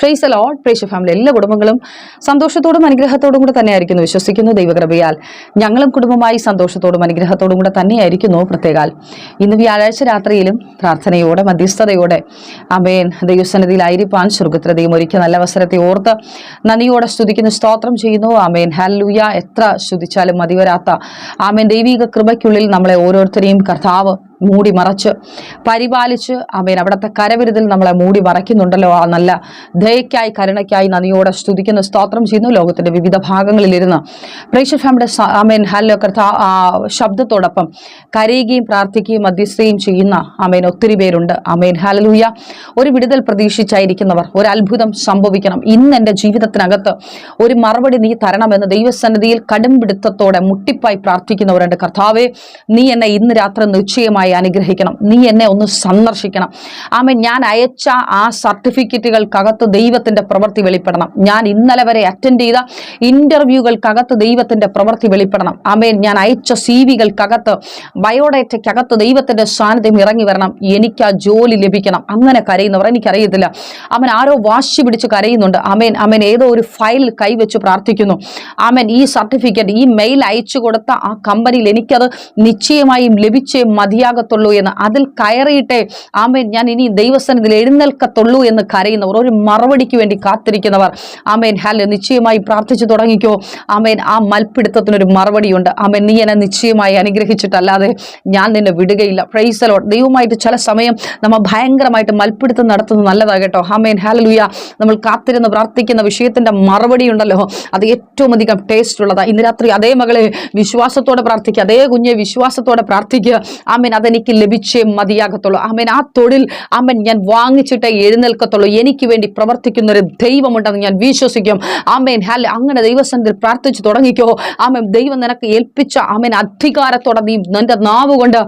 Price load പ്രേക്ഷ family എല്ലാ കുടുംബങ്ങളും സന്തോഷത്തോടും അനുഗ്രഹത്തോടും കൂടെ തന്നെയായിരിക്കുന്നു. വിശ്വസിക്കുന്നു ദൈവകൃപയാൽ. ഞങ്ങളും കുടുംബമായി സന്തോഷത്തോടും അനുഗ്രഹത്തോടും കൂടെ തന്നെയായിരിക്കുന്നു പ്രത്യേകാൽ. ഇന്ന് വ്യാഴാഴ്ച രാത്രിയിലും പ്രാർത്ഥനയോടെ മധ്യസ്ഥതയോടെ അമേൻ ദൈവസന്നിധിയിലായിരിക്കാൻ സ്വർഗത്ര ദൈവം ഒരുക്കിയ നല്ല അവസരത്തെ ഓർത്ത് നന്ദിയോടെ സ്തുതിക്കുന്നു സ്തോത്രം ചെയ്യുന്നു ആമേൻ. ഹല്ലൂയ എത്ര സ്തുതിച്ചാലും മതിവരാത്ത ആമേൻ. ദൈവിക കൃപയ്ക്കുള്ളിൽ നമ്മളെ ഓരോരുത്തരെയും കർത്താവ് മൂടി മറച്ച് പരിപാലിച്ച് അമേൻ അവിടുത്തെ കരവിരുതിൽ നമ്മളെ മൂടി മറയ്ക്കുന്നുണ്ടല്ലോ ആ നല്ല ദയക്കായി കരുണയ്ക്കായി നന്ദിയോടെ സ്തുതിക്കുന്ന സ്തോത്രം ചെയ്യുന്നു ലോകത്തിന്റെ വിവിധ ഭാഗങ്ങളിലിരുന്ന്. പ്രേക്ഷ ഫാമിയുടെ അമേൻ ഹലോ കർത്ത ശബ്ദത്തോടൊപ്പം കരയുകയും പ്രാർത്ഥിക്കുകയും മധ്യസ്ഥയും ചെയ്യുന്ന അമേൻ ഒത്തിരി പേരുണ്ട്. അമേൻ ഹലലൂയ ഒരു വിടുതൽ പ്രതീക്ഷിച്ചായിരിക്കുന്നവർ ഒരു അത്ഭുതം സംഭവിക്കണം. ഇന്ന് എന്റെ ജീവിതത്തിനകത്ത് ഒരു മറുപടി നീ തരണമെന്ന് ദൈവസന്നിധിയിൽ കടുംപിടുത്തത്തോടെ മുട്ടിപ്പായി പ്രാർത്ഥിക്കുന്നവരുണ്ട്. കർത്താവേ നീ എന്നെ ഇന്ന് രാത്രി നിശ്ചയമായി അനുഗ്രഹിക്കണം. നീ എന്നെ ഒന്ന് സന്ദർശിക്കണം. ആമേ ഞാൻ അയച്ച ആ സർട്ടിഫിക്കറ്റുകൾക്കകത്ത് ദൈവത്തിന്റെ പ്രവൃത്തി വെളിപ്പെടണം. ഞാൻ ഇന്നലെ വരെ അറ്റൻഡ് ചെയ്ത ഇന്റർവ്യൂകൾക്കകത്ത് ദൈവത്തിന്റെ പ്രവൃത്തി വെളിപ്പെടണം. ആമേൻ. ഞാൻ അയച്ച സി വികൾക്കകത്ത് ബയോഡേറ്റയ്ക്കകത്ത് ദൈവത്തിന്റെ സാന്നിധ്യം ഇറങ്ങി വരണം. എനിക്ക് ആ ജോലി ലഭിക്കണം. അങ്ങനെ കരയുന്നവർ എനിക്കറിയത്തില്ല. അവൻ ആരോ വാശി പിടിച്ച് കരയുന്നുണ്ട്. അമേൻ അമേൻ ഏതോ ഒരു ഫയൽ കൈവച്ച് പ്രാർത്ഥിക്കുന്നു. ആമേൻ. ഈ സർട്ടിഫിക്കറ്റ് ഈ മെയിൽ അയച്ചു കൊടുത്ത ആ കമ്പനിയിൽ എനിക്കത് നിശ്ചയമായും ലഭിച്ചേ മതിയാകത്തുള്ളൂ എന്ന്. അതിൽ കയറിയിട്ടെ ആമേൻ ഞാൻ ഇനി ദൈവസ്ഥാനത്തിൽ എഴുന്നേൽക്കത്തുള്ളൂ എന്ന് കരയുന്നവർ ഒരു മറുപടിക്ക് വേണ്ടി കാത്തിരിക്കുന്നവർ. ആമേൻ ഹാൽ നിശ്ചയമായി പ്രാർത്ഥിച്ചു തുടങ്ങിക്കോ. ആമേൻ ആ മൽപ്പിടുത്തത്തിനൊരു മറുപടിയുണ്ട്. ആമേൻ നീ എന്നെ നിശ്ചയമായി അനുഗ്രഹിച്ചിട്ടല്ലാതെ ഞാൻ നിന്നെ വിടുകയില്ല. പ്രൈസലോ ദൈവമായിട്ട് ചില സമയം നമ്മൾ ഭയങ്കരമായിട്ട് മൽപ്പിടുത്തം നടത്തുന്നത് നല്ലതാണ് കേട്ടോ. ആമേൻ ഹാലലുയ നമ്മൾ കാത്തിരുന്ന് പ്രാർത്ഥിക്കുന്ന വിഷയത്തിന്റെ മറുപടി ഉണ്ടല്ലോ അത് ഏറ്റവും അധികം ടേസ്റ്റ് ഉള്ളതാണ് ഇന്ന് രാത്രി അതേ മകളെ വിശ്വാസത്തോടെ പ്രാർത്ഥിക്കുക അതേ കുഞ്ഞെ വിശ്വാസത്തോടെ പ്രാർത്ഥിക്കുക ആമേൻ അതെനിക്ക് ലഭിച്ചേ മതിയാകത്തുള്ളൂ. അമ്മൻ ആ തൊഴിൽ അമ്മൻ ഞാൻ വാങ്ങിച്ചിട്ടേ എഴുന്നേൽക്കത്തുള്ളൂ. എനിക്ക് വേണ്ടി പ്രവർത്തിക്കുന്ന ഒരു ദൈവമുണ്ടെന്ന് ഞാൻ വിശ്വസിക്കും. അമ്മേൻ ഹല്ല അങ്ങനെ ദൈവസന്നിധിയിൽ പ്രാർത്ഥിച്ചു തുടങ്ങിക്കോ. ആമേൻ. ദൈവം നിനക്ക് ഏൽപ്പിച്ച ആമേൻ അധികാരത്തോടെ നീ നിന്റെ നാവ് കൊണ്ട്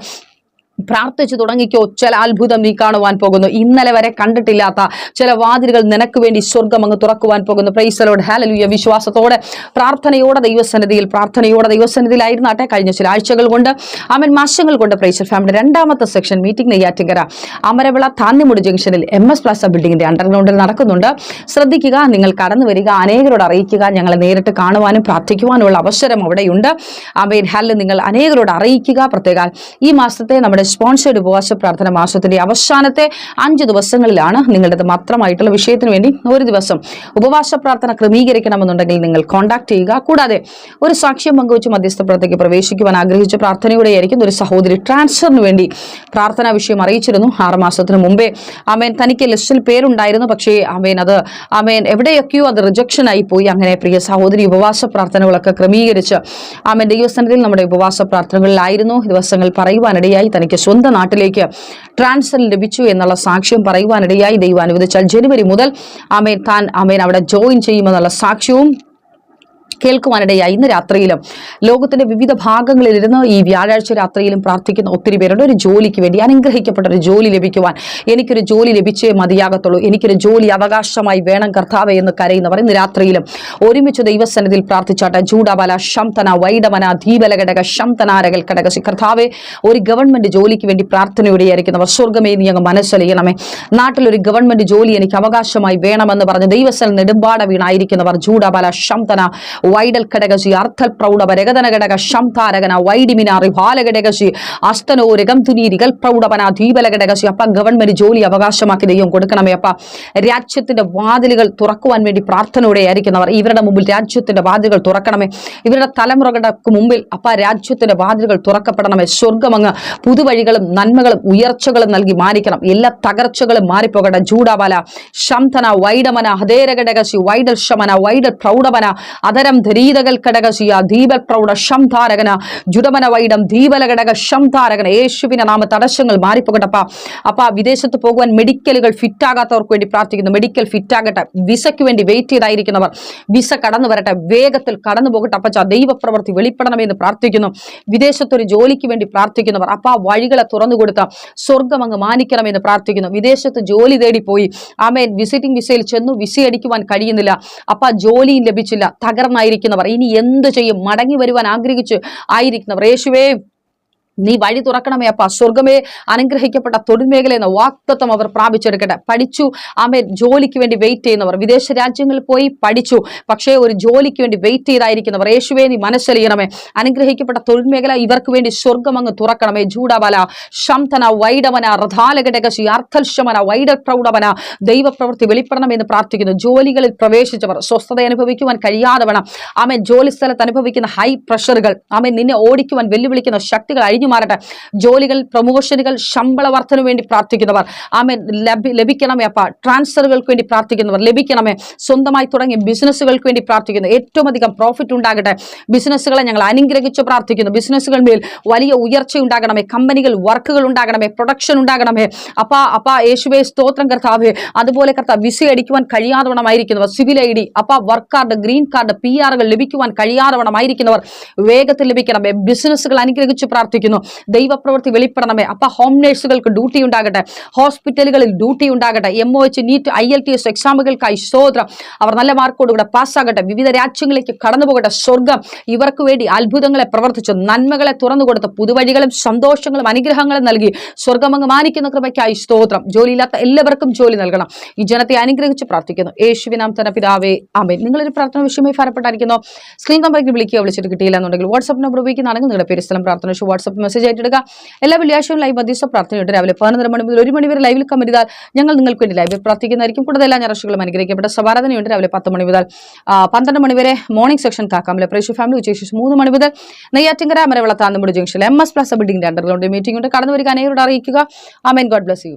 പ്രാർത്ഥിച്ചു തുടങ്ങിക്കോ. ചില അത്ഭുതം നീ കാണുവാൻ പോകുന്നു. ഇന്നലെ വരെ കണ്ടിട്ടില്ലാത്ത ചില വാതിലുകൾ നിനക്ക് വേണ്ടി സ്വർഗം അങ്ങ് തുറക്കുവാൻ പോകുന്നു. പ്രൈസലോട് ഹാലലുയ വിശ്വാസത്തോടെ പ്രാർത്ഥനയോടെ ദൈവസന്നിധിയിൽ പ്രാർത്ഥനയോടെ ദൈവസന്നിധിയിലായിരുന്നാട്ടെ കഴിഞ്ഞ ചില ആഴ്ചകൾ കൊണ്ട്. അവൻ മാസങ്ങൾ കൊണ്ട് പ്രൈസൽ ഫാമിലി രണ്ടാമത്തെ സെക്ഷൻ മീറ്റിംഗ് നെയ്യാറ്റിങ്കര അമരവിള താന്നിമുടി ജംഗ്ഷനിൽ എം എസ് പ്ലാസ ബിൽഡിംഗിന്റെ അണ്ടർഗ്രൗണ്ടിൽ നടക്കുന്നുണ്ട്. ശ്രദ്ധിക്കുക നിങ്ങൾ കടന്നു വരിക അനേകരോട് അറിയിക്കുക ഞങ്ങളെ നേരിട്ട് കാണുവാനും പ്രാർത്ഥിക്കുവാനുമുള്ള അവസരം അവിടെയുണ്ട്. അമേൻ. ഹാലിൽ നിങ്ങൾ അനേകരോട് അറിയിക്കുക. പ്രത്യേക ഈ മാസത്തെ നമ്മുടെ സ്പോൺസേഡ് ഉപവാസ പ്രാർത്ഥന മാസത്തിന്റെ അവസാനത്തെ അഞ്ച് ദിവസങ്ങളിലാണ് നിങ്ങളുടേത് മാത്രമായിട്ടുള്ള വിഷയത്തിന് വേണ്ടി ഒരു ദിവസം ഉപവാസ പ്രാർത്ഥന ക്രമീകരിക്കണമെന്നുണ്ടെങ്കിൽ നിങ്ങൾ കോൺടാക്ട് ചെയ്യുക. കൂടാതെ ഒരു സാക്ഷ്യം പങ്കുവച്ച് മധ്യസ്ഥ പ്രാർത്ഥനയ്ക്ക് പ്രവേശിക്കുവാൻ ആഗ്രഹിച്ച പ്രാർത്ഥനയോടെയായിരിക്കും ഒരു സഹോദരി ട്രാൻസ്ഫറിന് വേണ്ടി പ്രാർത്ഥനാ വിഷയം അറിയിച്ചിരുന്നു. ആറ് മാസത്തിന് മുമ്പേ അമേൻ തനിക്ക് ലിസ്റ്റിൽ പേരുണ്ടായിരുന്നു. പക്ഷേ അമേൻ അത് അമേൻ എവിടെയൊക്കെയോ അത് റിജക്ഷൻ ആയി പോയി. അങ്ങനെ പ്രിയ സഹോദരി ഉപവാസ പ്രാർത്ഥനകളൊക്കെ ക്രമീകരിച്ച് അമേൻ ദൈവസ്ഥാനത്തിൽ നമ്മുടെ ഉപവാസ പ്രാർത്ഥനകളിലായിരുന്നു. ദിവസങ്ങൾ പറയുവാനിടയായി. തനിക്ക് സ്വന്തം നാട്ടിലേക്ക് ട്രാൻസ്ഫർ ലഭിച്ചു എന്നുള്ള സാക്ഷ്യം പറയുവാനിടയായി ദൈവം അനുവദിച്ചാൽ ജനുവരി മുതൽ അമേൻ താൻ അമേൻ അവിടെ ജോയിൻ ചെയ്യുമെന്നുള്ള സാക്ഷ്യവും കേൾക്കുവാനിടയായി. ഇന്ന് രാത്രിയിലും ലോകത്തിന്റെ വിവിധ ഭാഗങ്ങളിലിരുന്ന് ഈ വ്യാഴാഴ്ച രാത്രിയിലും പ്രാർത്ഥിക്കുന്ന ഒത്തിരി പേരുണ്ട്. ഒരു ജോലിക്ക് വേണ്ടി അനുഗ്രഹിക്കപ്പെട്ട ഒരു ജോലി ലഭിക്കുവാൻ എനിക്കൊരു ജോലി ലഭിച്ചേ മതിയാകത്തുള്ളൂ. എനിക്കൊരു ജോലി അവകാശമായി വേണം കർത്താവെ എന്ന് കരയുന്നവർ ഇന്ന് രാത്രിയിലും ഒരുമിച്ച് ദൈവസന്നിധിയിൽ പ്രാർത്ഥിച്ചാട്ടെ. ജൂഡബല ശംതന വൈഡമന ധീബലഘടക ശംതനാരകൽ ഘടക. കർത്താവെ ഒരു ഗവൺമെന്റ് ജോലിക്ക് വേണ്ടി പ്രാർത്ഥനയോടെയായിരിക്കുന്നവർ സ്വർഗമേ നീ അങ്ങ് മനസ്സലിയണമേ. നാട്ടിലൊരു ഗവൺമെന്റ് ജോലി എനിക്ക് അവകാശമായി വേണമെന്ന് പറഞ്ഞ് ദൈവസ്ഥൽ നെടുമ്പാട വീണായിരിക്കുന്നവർ ജൂഡബല ശംതന വൈഡൽ ഘടകശി അർത്ഥൽ പ്രൗഢ രഗതന ഘടക ശംതാരകന വൈഡിമിനാറി ബാലഘടകശി അസ്തനോ രകം തുനീരികൾ പ്രൗഢവന ധീപല ഘടകശി. അപ്പ ഗവൺമെന്റ് ജോലി അവകാശമാക്കി ദൈവം കൊടുക്കണമേ അപ്പ. രാജ്യത്തിന്റെ വാതിലുകൾ തുറക്കുവാൻ വേണ്ടി പ്രാർത്ഥനയോടെ ആയിരിക്കുന്നവർ ഇവരുടെ മുമ്പിൽ രാജ്യത്തിന്റെ വാതിലുകൾ തുറക്കണമേ. ഇവരുടെ തലമുറകൾക്ക് മുമ്പിൽ അപ്പ രാജ്യത്തിന്റെ വാതിലുകൾ തുറക്കപ്പെടണമേ. സ്വർഗമങ്ങ് പുതുവഴികളും നന്മകളും ഉയർച്ചകളും നൽകി മാനിക്കണം. എല്ലാ തകർച്ചകളും മാറിപ്പോകട്ടെ. ജൂഡാബല ശംതന വൈഡമന ഹതേരഘടകശി വൈഡൽ ശമന വൈഡൽ പ്രൗഢമന അതരം ധരീതകൽ ഘടകശിയ ദീപൽ പ്രൗഢ ശംധാരകന ജുടമന വൈഡം ദീപല ഘടക ശംധാരകന. യേശുവിന്റെ നാമ തടസ്സങ്ങൾ മാറിപ്പോകട്ടപ്പ. അപ്പ വിദേശത്ത് പോകുവാൻ മെഡിക്കലുകൾ ഫിറ്റ് ആകാത്തവർക്ക് വേണ്ടി പ്രാർത്ഥിക്കുന്നു. മെഡിക്കൽ ഫിറ്റ് ആകട്ടെ വിസയ്ക്ക് വേണ്ടി വെയിറ്റ് ചെയ്തായിരിക്കുന്നവർ വിസ കടന്നു വരട്ടെ. വേഗത്തിൽ കടന്നു പോകട്ടെ. അപ്പച്ച ദൈവപ്രവൃത്തി വെളിപ്പെടണമെന്ന് പ്രാർത്ഥിക്കുന്നു. വിദേശത്തൊരു ജോലിക്ക് വേണ്ടി പ്രാർത്ഥിക്കുന്നവർ അപ്പ ആ വഴികളെ തുറന്നു കൊടുത്ത സ്വർഗം അങ്ങ് മാനിക്കണമെന്ന് പ്രാർത്ഥിക്കുന്നു. വിദേശത്ത് ജോലി തേടി പോയി ആമേൻ. വിസിറ്റിംഗ് വിസയിൽ ചെന്നു വിസയടിക്കുവാൻ കഴിയുന്നില്ല. അപ്പ ജോലിയും ലഭിച്ചില്ല. തകർന്നായിരിക്കുന്നവർ ഇനി എന്ത് ചെയ്യും? മടങ്ങി വരുവാൻ ആഗ്രഹിച്ച് ആയിരിക്കുന്നവർ. യേശുവേ നീ വഴി തുറക്കണമേ അപ്പ. സ്വർഗമേ അനുഗ്രഹിക്കപ്പെട്ട തൊഴിൽ മേഖല എന്ന വാക്തത്വം അവർ പ്രാപിച്ചെടുക്കട്ടെ. പഠിച്ചു. ആമേ ജോലിക്ക് വേണ്ടി വെയിറ്റ് ചെയ്യുന്നവർ. വിദേശ രാജ്യങ്ങളിൽ പോയി പഠിച്ചു. പക്ഷേ ഒരു ജോലിക്ക് വേണ്ടി വെയിറ്റ് ചെയ്തായിരിക്കുന്നവർ. യേശുവേ നീ മനസ്സലിയണമേ. അനുഗ്രഹിക്കപ്പെട്ട തൊഴിൽ മേഖല ഇവർക്ക് വേണ്ടി സ്വർഗം അങ്ങ് തുറക്കണമേ. ജൂഡബല ശംതന വൈഡവന റഥാലഘടകശി വൈഡ പ്രൗഢവന ദൈവപ്രവൃത്തി വെളിപ്പെടണമെന്ന് പ്രാർത്ഥിക്കുന്നു. ജോലികളിൽ പ്രവേശിച്ചവർ സ്വസ്ഥത അനുഭവിക്കുവാൻ കഴിയാതെ വേണം ആമേ ജോലി സ്ഥലത്ത് അനുഭവിക്കുന്ന ഹൈ പ്രഷറുകൾ ആമേ നിന്നെ ഓടിക്കുവാൻ വെല്ലുവിളിക്കുന്ന ശക്തികൾ മാറട്ടെ ജോലികൾ പ്രൊമോഷനുകൾ ശമ്പള വർധന വേണ്ടി പ്രാർത്ഥിക്കുന്നവർ. ആമേ ലഭിക്കണമേ അപ്പ. ട്രാൻസ്ഫറുകൾക്ക് വേണ്ടി പ്രാർത്ഥിക്കുന്നവർ. ലഭിക്കണമേ. സ്വന്തമായി തുടങ്ങിയ ബിസിനസ്സുകൾക്ക് വേണ്ടി പ്രാർത്ഥിക്കുന്നു. ഏറ്റവും അധികം പ്രോഫിറ്റ് ഉണ്ടാകട്ടെ. ബിസിനസ്സുകളെ ഞങ്ങൾ അനുഗ്രഹിച്ച് പ്രാർത്ഥിക്കുന്നു. ബിസിനസ്സുകൾ മേൽ വലിയ ഉയർച്ച ഉണ്ടാകണമേ. കമ്പനികൾ വർക്കുകൾ ഉണ്ടാകണമേ. പ്രൊഡക്ഷൻ ഉണ്ടാകണമേ. അപ്പ അപ്പ യേശുവേ സ്തോത്രം കർത്താവേ. അതുപോലെ കർത്താവ് വിസ അടിക്കുവാൻ കഴിയാതവണമായിരിക്കുന്നവർ. സിവിൽ ഐ ഡി അപ്പ work card green card P ആറുകൾ ലഭിക്കുവാൻ കഴിയാതവണമായിരിക്കുന്നവർ വേഗത്തിൽ ലഭിക്കണമേ. ബിസിനസ്സുകൾ അനുഗ്രഹിച്ച് പ്രാർത്ഥിക്കുന്നു. ദൈവപ്രവൃത്തി വെളിപ്പെടണമേ. അപ്പൊ ഹോം നേഴ്സുകൾക്ക് ഡ്യൂട്ടി ഉണ്ടാകട്ടെ. ഹോസ്പിറ്റലുകളിൽ ഡ്യൂട്ടി ഉണ്ടാകട്ടെ. M O H NEET I L T S എക്സാമുകൾക്കായി സ്വോത്രം അവർ നല്ല മാർക്കോടുകൂടെ പാസ്സാകട്ടെ. വിവിധ രാജ്യങ്ങളിലേക്ക് കടന്നു പോകട്ടെ. സ്വർഗം ഇവർക്ക് വേണ്ടി അത്ഭുതങ്ങളെ പ്രവർത്തിച്ചു. നന്മകളെ തുറന്നു കൊടുത്ത് പുതുവഴികളും സന്തോഷങ്ങളും അനുഗ്രഹങ്ങളും നൽകി. സ്വർഗമങ്ങ് മാനിക്കുന്ന കൃപയ്ക്കായി സ്തോത്രം. ജോലിയില്ലാത്ത എല്ലാവർക്കും ജോലി നൽകണം. ഈ ജനത്തെ അനുഗ്രഹിച്ച് പ്രാർത്ഥിക്കുന്നു. യേശുവിനാം തന്നെ പിതാവേ. അമേ നിങ്ങളൊരു പ്രാർത്ഥന വിഷയമായി ഫലപ്പെട്ടായിരിക്കുന്നു സ്ക്രീൻ നമ്പറിൽ വിളിക്കുക വിളിച്ചിട്ട് കിട്ടിയില്ല എന്നുണ്ടെങ്കിൽ വാട്സ്ആപ്പ് നമ്പർ ഉപയോഗിക്കുന്നതാണെങ്കിൽ നിങ്ങളുടെ പേര് സ്ഥലം പ്രാർത്ഥന വാട്സ്ആപ്പ് മെസ്സേജ് ആയിട്ടെടുക്കുക എല്ലാ വെള്ളിയാഴ്ചയും ലൈവ് മധ്യസ്ഥ പ്രാർത്ഥനയുണ്ട്. രാവിലെ പതിനൊന്നര മണി മുതൽ ഒരു മണി വരെ ലൈവിൽ കമന്റ് ചെയ്താൽ ഞങ്ങൾ നിങ്ങൾക്ക് വേണ്ടി ലൈവിൽ പ്രാർത്ഥിക്കുന്നതായിരിക്കും. കൂടുതൽ എല്ലാ ഞായറാഴ്ചകളും അനുഗ്രഹിക്കപ്പെട്ട സമാരാധനയുണ്ട് രാവിലെ പത്ത് മണി മുതൽ പന്ത്രണ്ട് മണി വരെ മോർണിംഗ് സെക്ഷൻ കാക്കാമലെ പ്രേക്ഷ ഫാമിലി ഉച്ചയ്ക്ക് മൂന്ന് മണി മുതൽ നെയ്യാറ്റിങ്കര അമരവിള താന്നമുടി ജംഗ്ഷനിൽ എം എസ് പ്ലസ് ബിൽഡിംഗിന്റെ അണ്ടർഗ്രൗണ്ട് മീറ്റിംഗ് ഉണ്ട്. കടന്നു വരിക അനേരോട് അറിയിക്കുക. ആമേൻ ഗോഡ് ബ്ലസ് യു